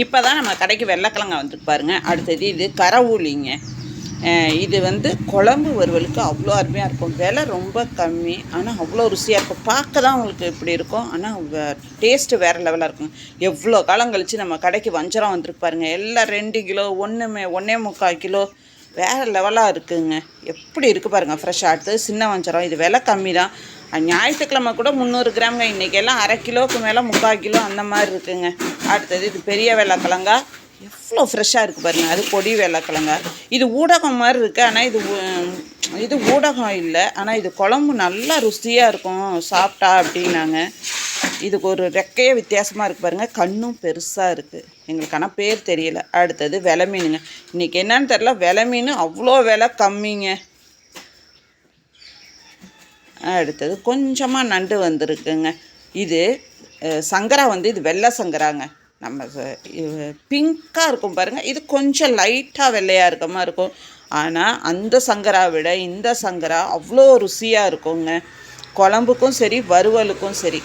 இப்போ தான் நம்ம கடைக்கு வெள்ளைக்கிழங்க வந்துட்டு பாருங்கள் அடுத்தது இது கரவூலிங்க. இது வந்து குழம்பு வறுவலுக்கு அவ்வளோ அருமையாக இருக்கும். விலை ரொம்ப கம்மி ஆனால் அவ்வளோ ருசியாக இருக்கும். பார்க்க தான் உங்களுக்கு இப்படி இருக்கும். ஆனால் டேஸ்ட்டு வேறு லெவலாக இருக்கும். எவ்வளோ காலம் கழித்து நம்ம கடைக்கு வஞ்சரம் வந்திருப்பாருங்க எல்லாம் ரெண்டு கிலோ ஒன்றுமே ஒன்றே முக்கால் கிலோ. வேறு லெவலாக இருக்குங்க. எப்படி இருக்குது பாருங்கள் ஃப்ரெஷ்ஷாக அடுத்தது சின்ன வஞ்சரம். இது விலை கம்மி தான் ஞாயிற்றுக்கிழமை கூட முந்நூறு கிராம்ங்க. இன்றைக்கி எல்லாம் அரை கிலோவுக்கு மேலே முக்கால் கிலோ அந்த மாதிரி இருக்குங்க. அடுத்தது இது பெரிய வெள்ளைக்கிழங்கா. எவ்வளோ ஃப்ரெஷ்ஷாக இருக்குது பாருங்கள் அது பொடி வெள்ளைக்கிழங்கா. இது ஊடகம் மாதிரி இருக்குது ஆனால் இது இது ஊடகம் இல்லை. ஆனால் இது குழம்பு நல்லா ருசியாக இருக்கும். சாப்பிட்டா அப்படின்னாங்க. இதுக்கு ஒரு ரெக்கையே வித்தியாசமாக இருக்குது பாருங்கள் கண்ணும் பெருசாக இருக்குது எங்களுக்கு ஆனால் பேர் தெரியல. அடுத்தது விலை மீனுங்க. இன்றைக்கி என்னன்னு தெரில விலை மீன் அவ்வளோ விலை கம்மிங்க. அடுத்தது கொஞ்சமாக நண்டு வந்திருக்குங்க. இது சங்கரா வந்து இது வெள்ளை சங்கராங்க. நம்ம பிங்க்காக இருக்கும் பாருங்கள் இது கொஞ்சம் லைட்டாக வெள்ளையாக இருக்க மாதிரி இருக்கும். ஆனால் அந்த சங்கரா விட இந்த சங்கரா அவ்வளோ ருசியாக இருக்குங்க. குழம்புக்கும் சரி வறுவலுக்கும் சரி.